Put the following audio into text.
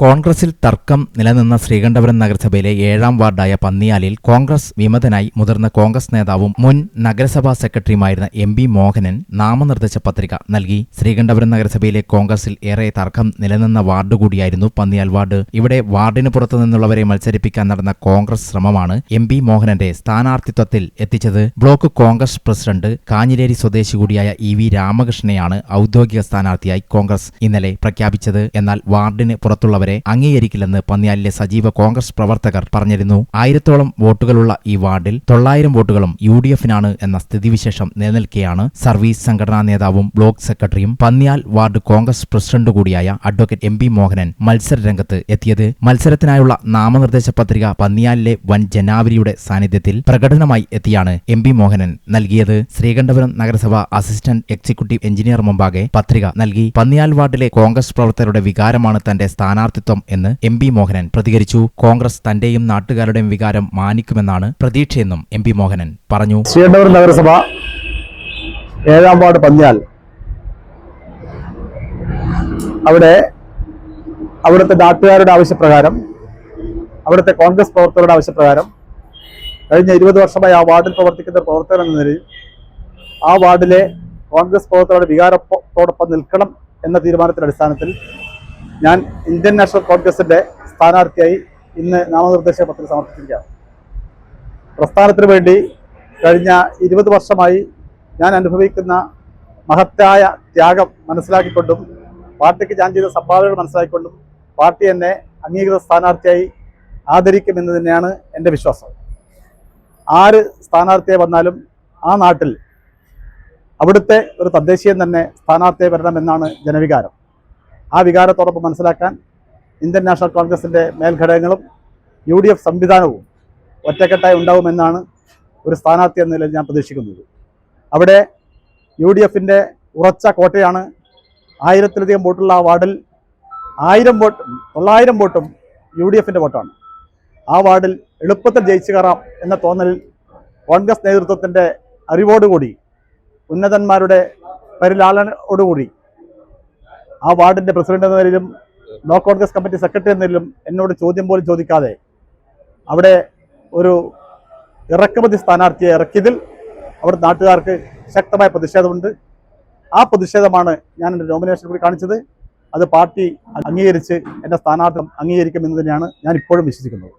കോൺഗ്രസിൽ തർക്കം നിലനിന്ന ശ്രീകണ്ഠപുരം നഗരസഭയിലെ ഏഴാം വാർഡായ പന്നിയാലിൽ കോൺഗ്രസ് വിമതനായി മുതിർന്ന കോൺഗ്രസ് നേതാവും മുൻ നഗരസഭാ സെക്രട്ടറിയുമായിരുന്ന എം ബി മോഹനൻ നാമനിർദ്ദേശ പത്രിക നൽകി. ശ്രീകണ്ഠപുരം നഗരസഭയിലെ കോൺഗ്രസിൽ ഏറെ തർക്കം നിലനിന്ന വാർഡ് കൂടിയായിരുന്നു പന്നിയാൽ വാർഡ്. ഇവിടെ വാർഡിന് പുറത്തു നിന്നുള്ളവരെ മത്സരിപ്പിക്കാൻ നടന്ന കോൺഗ്രസ് ശ്രമമാണ് എം ബി മോഹനന്റെ സ്ഥാനാർത്ഥിത്വത്തിൽ എത്തിച്ചത്. ബ്ലോക്ക് കോൺഗ്രസ് പ്രസിഡന്റ് കാഞ്ഞിലേരി സ്വദേശി കൂടിയായ ഇ വി രാമകൃഷ്ണനെയാണ് ഔദ്യോഗിക സ്ഥാനാർത്ഥിയായി കോൺഗ്രസ് ഇന്നലെ പ്രഖ്യാപിച്ചത്. എന്നാൽ വാർഡിന് പുറത്തുള്ളവരെ അംഗീകരിക്കില്ലെന്ന് പന്നിയാലിലെ സജീവ കോൺഗ്രസ് പ്രവർത്തകർ പറഞ്ഞിരുന്നു. ആയിരത്തോളം വോട്ടുകളുള്ള ഈ വാർഡിൽ തൊള്ളായിരം വോട്ടുകളും യു ഡി എഫിനാണ് എന്ന സ്ഥിതിവിശേഷം നിലനിൽക്കെയാണ് സർവീസ് സംഘടനാ നേതാവും ബ്ലോക്ക് സെക്രട്ടറിയും പന്നിയാൽ വാർഡ് കോൺഗ്രസ് പ്രസിഡന്റ് കൂടിയായ അഡ്വക്കേറ്റ് എം പി മോഹനൻ മത്സര രംഗത്ത് എത്തിയത്. മത്സരത്തിനായുള്ള നാമനിർദ്ദേശ പത്രിക പന്നിയാലിലെ വൻ ജനാവലിയുടെ സാന്നിധ്യത്തിൽ പ്രകടനമായി എത്തിയാണ് എം പി മോഹനൻ നൽകിയത്. ശ്രീകണ്ഠപുരം നഗരസഭ അസിസ്റ്റന്റ് എക്സിക്യൂട്ടീവ് എഞ്ചിനീയർ മുമ്പാകെ പത്രിക നൽകി. പന്നിയാൽ വാർഡിലെ കോൺഗ്രസ് പ്രവർത്തകരുടെ വികാരമാണ് തന്റെ സ്ഥാനാർത്ഥിത്വം എന്ന് എം പി മോഹനൻ പ്രതികരിച്ചു. കോൺഗ്രസ് തന്റെയും നാട്ടുകാരുടെയും വികാരം മാനിക്കുമെന്നാണ് പ്രതീക്ഷയെന്നും എം പി മോഹനൻ പറഞ്ഞു. ശ്രീകണ്ഠപുരം നഗരസഭ ഏഴാം വാർഡ് പഞ്ഞാൽ അവിടെ അവിടുത്തെ നാട്ടുകാരുടെ ആവശ്യപ്രകാരം അവിടുത്തെ കോൺഗ്രസ് പ്രവർത്തകരുടെ ആവശ്യപ്രകാരം കഴിഞ്ഞ ഇരുപത് വർഷമായി ആ വാർഡിൽ പ്രവർത്തിക്കുന്ന പ്രവർത്തകർ എന്ന നിലയിൽ ആ വാർഡിലെ കോൺഗ്രസ് പ്രവർത്തകരുടെ വികാരത്തോടൊപ്പം നിൽക്കണം എന്ന തീരുമാനത്തിന്റെ അടിസ്ഥാനത്തിൽ ഞാൻ ഇന്ത്യൻ നാഷണൽ കോൺഗ്രസിന്റെ സ്ഥാനാർത്ഥിയായി ഇന്ന് നാമനിർദ്ദേശ പത്രിക സമർപ്പിച്ചിരിക്കുകയാണ്. പ്രസ്ഥാനത്തിന് വേണ്ടി കഴിഞ്ഞ ഇരുപത് വർഷമായി ഞാൻ അനുഭവിക്കുന്ന മഹത്തായ ത്യാഗം മനസ്സിലാക്കിക്കൊണ്ടും പാർട്ടിക്ക് ഞാൻ ചെയ്ത സംഭാവനകൾ മനസ്സിലാക്കിക്കൊണ്ടും പാർട്ടി എന്നെ അംഗീകൃത സ്ഥാനാർത്ഥിയായി ആദരിക്കുമെന്ന് തന്നെയാണ് എന്റെ വിശ്വാസം. ആര് സ്ഥാനാർത്ഥിയായി വന്നാലും ആ നാട്ടിൽ അവിടുത്തെ ഒരു തദ്ദേശീയൻ തന്നെ സ്ഥാനാർത്ഥിയെ വരണമെന്നാണ് ജനവികാരം. ആ വികാരത്തോടൊപ്പം മനസ്സിലാക്കാൻ ഇന്ത്യൻ നാഷണൽ കോൺഗ്രസിന്റെ മേൽഘടകങ്ങളും യു ഡി എഫ് സംവിധാനവും ഒറ്റക്കെട്ടായി ഉണ്ടാവുമെന്നാണ് ഒരു സ്ഥാനാർത്ഥി എന്ന നിലയിൽ ഞാൻ പ്രതീക്ഷിക്കുന്നത്. അവിടെ യു ഡി എഫിന്റെ ഉറച്ച കോട്ടയാണ് ആയിരത്തിലധികം വോട്ടുള്ള ആ വാർഡിൽ ആയിരം വോട്ട് തൊള്ളായിരം വോട്ടും യു ഡി എഫിന്റെ വോട്ടാണ്. ആ വാർഡിൽ എളുപ്പത്തിൽ ജയിച്ചു കയറാം എന്ന തോന്നലിൽ കോൺഗ്രസ് നേതൃത്വത്തിന്റെ അറിവോടുകൂടി ഉന്നതന്മാരുടെ പരിലാളനോടുകൂടി ആ വാർഡിന്റെ പ്രസിഡന്റ് എന്ന നിലയിലും ബ്ലോക്ക് കോൺഗ്രസ് കമ്മിറ്റി സെക്രട്ടറി എന്ന നിലയിലും എന്നോട് ചോദ്യം പോലും ചോദിക്കാതെ അവിടെ ഒരു ഇറക്കുമതി സ്ഥാനാർത്ഥിയെ ഇറക്കിയതിൽ അവിടെ നാട്ടുകാർക്ക് ശക്തമായ പ്രതിഷേധമുണ്ട്. ആ പ്രതിഷേധമാണ് ഞാൻ എന്റെ നോമിനേഷൻ കൂടി കാണിച്ചത്. അത് പാർട്ടി അംഗീകരിച്ച് എന്റെ സ്ഥാനാർത്ഥം അംഗീകരിക്കുമെന്ന് തന്നെയാണ് ഞാൻ ഇപ്പോഴും വിശ്വസിക്കുന്നത്.